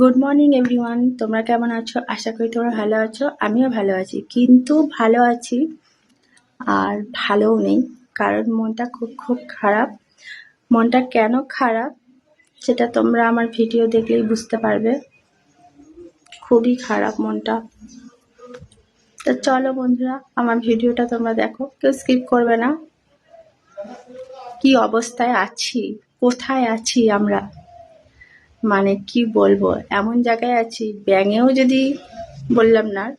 Good morning everyone তোমরা কেমন আছো? আশা করি তোমরা ভালো আছো। আমিও ভালো আছি। কিন্তু ভালো আছি আর ভালোও নেই, কারণ মনটা খুব খুব খারাপ। মনটা কেন খারাপ সেটা তোমরা আমার ভিডিও দেখলেই বুঝতে পারবে। খুবই খারাপ মনটা। তো চলো বন্ধুরা, আমার ভিডিওটা তোমরা দেখো। কেউ স্কিপ করবে না। কি অবস্থায় আছি? কোথায় আছি আমরা? মানে কি বলব? এমন জায়গায় আছি, ব্যাঙেও যদি বললাম না,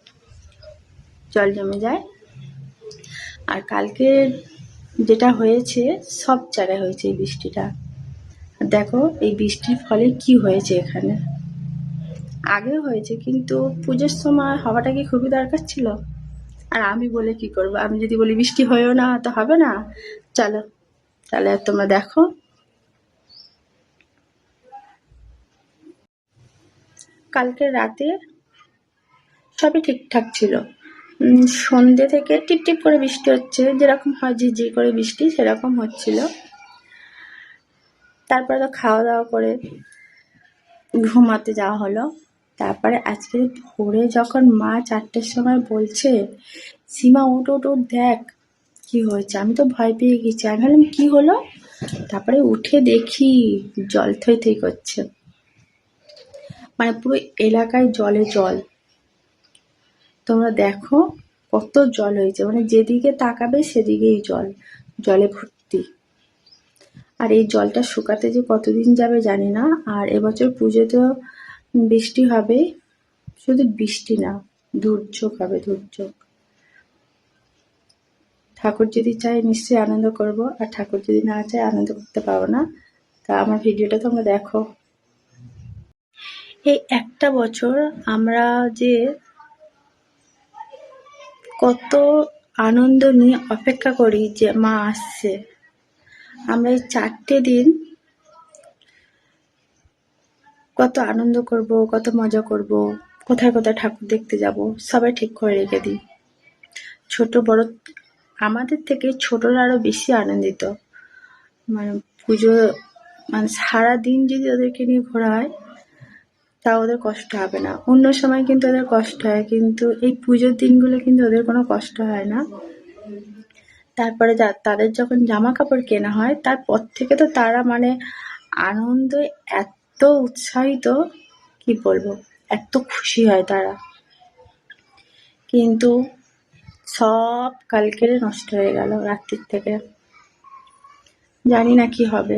জল জমে যায়। আর কালকে যেটা হয়েছে, সব জায়গায় হয়েছে এই বৃষ্টিটা। দেখো, এই বৃষ্টির ফলে কি হয়েছে এখানে? আগেও হয়েছে, কিন্তু পুজোর সময় হওয়াটা কি খুবই দরকার ছিল? আর আমি বলে কি করব? আমি যদি বলি বৃষ্টি হয়েও না, তো হবে না। চলো, তাহলে তোমরা দেখো। কালকে রাতে সবই ঠিকঠাক ছিল। সন্ধ্যে থেকে টিপ টিপ করে বৃষ্টি হচ্ছে, যেরকম হয় ঝিরঝির করে বৃষ্টি সেরকম হচ্ছিল। তারপরে তো খাওয়া দাওয়া করে ঘুমাতে যাওয়া হলো। তারপরে আজকে ভোরে যখন মা চারটের সময় বলছে, সীমা, উঠ উঠ উঠ, দেখ, কি হয়েছে? আমি তো ভয় পেয়ে গেছি। আমি ভাবলাম, কি হলো? তারপরে উঠে দেখি, জল থই থই করছে। মানে পুরো এলাকায় জলে জল। তোমরা দেখো কত জল হয়েছে। মানে যেদিকে তাকাবে সেদিকেই জল, জলে ভর্তি। আর এই জলটা শুকাতে যে কতদিন যাবে জানি না। আর এবছর পুজোতেও বৃষ্টি হবে। শুধু বৃষ্টি না, দুর্যোগ হবে, দুর্যোগ। ঠাকুর যদি চায় নিশ্চয়ই আনন্দ করব। আর ঠাকুর যদি না চায় আনন্দ করতে পারব না। তা আমার ভিডিওটা তোমরা দেখো। এই একটা বছর আমরা যে কত আনন্দ নিয়ে অপেক্ষা করি যে মা আসছে। আমরা এই চারটে দিন কত আনন্দ করব, কত মজা করব, কোথায় কোথায় ঠাকুর দেখতে যাব, সবাই ঠিক করে রেখে দিই। ছোট বড়, আমাদের থেকে ছোটরা আরও বেশি আনন্দিত। মানে পুজো মানে সারাদিন যদি ওদেরকে নিয়ে ঘোরা হয় তা ওদের কষ্ট হবে না। অন্য সময় কিন্তু ওদের কষ্ট হয়, কিন্তু এই পুজোর দিনগুলো কিন্তু ওদের কোনো কষ্ট হয় না। তারপরে তাদের যখন জামা কাপড় কেনা হয়, তারপর থেকে তো তারা মানে আনন্দে এত উৎসাহিত, কি বলব, এত খুশি হয় তারা। কিন্তু সব কালকেরে নষ্ট হয়ে গেল রাত্রির থেকে। জানি না কি হবে।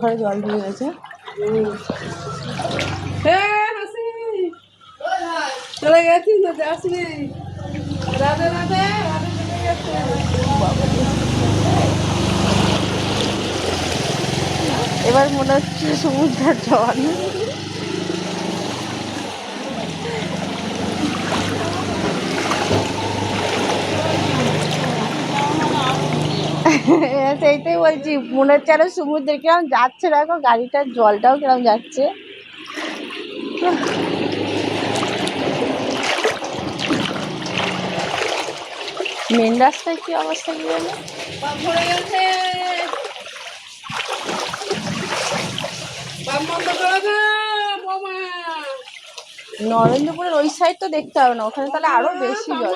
ঘরে জল ঢুকে গেছে। চলে গেছিস না যাসনি রাধে রাধে গেছে। এবার মনে হচ্ছে সমুদ্রের জল। সেইটাই বলছি। মনে হচ্ছে আরও সমুদ্রে কিরম যাচ্ছে দেখো গাড়িটার জলটাও কিরম যাচ্ছে। মেন রাস্তায় কি অবস্থা কি বলে? গেছে। নরেন্দ্রপুরের ওই সাইড তো দেখতে হবে না ওখানে তাহলে আরও বেশি জল।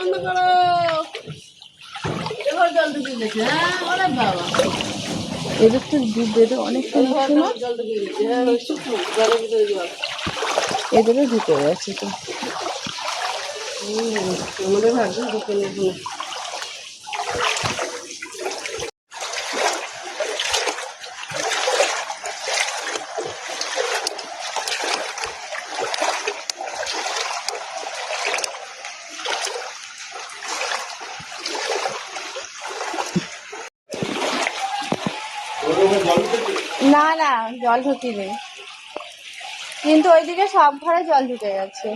এদের তো ডুবে অনেকটা হচ্ছে না হ্যাঁ এদেরও ঢুকে গেছে তো। আমাদের ভাগ্য ঢুকে না না, জল ঢুকিনি। কিন্তু ওইদিকে সব ঘরে জল ঢুকে গেছে।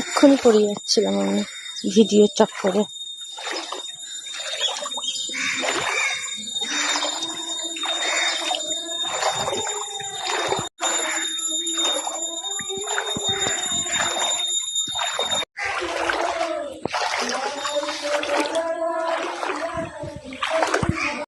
এক্ষুনি পড়ে যাচ্ছিলাম আমি ভিডিও চক্করে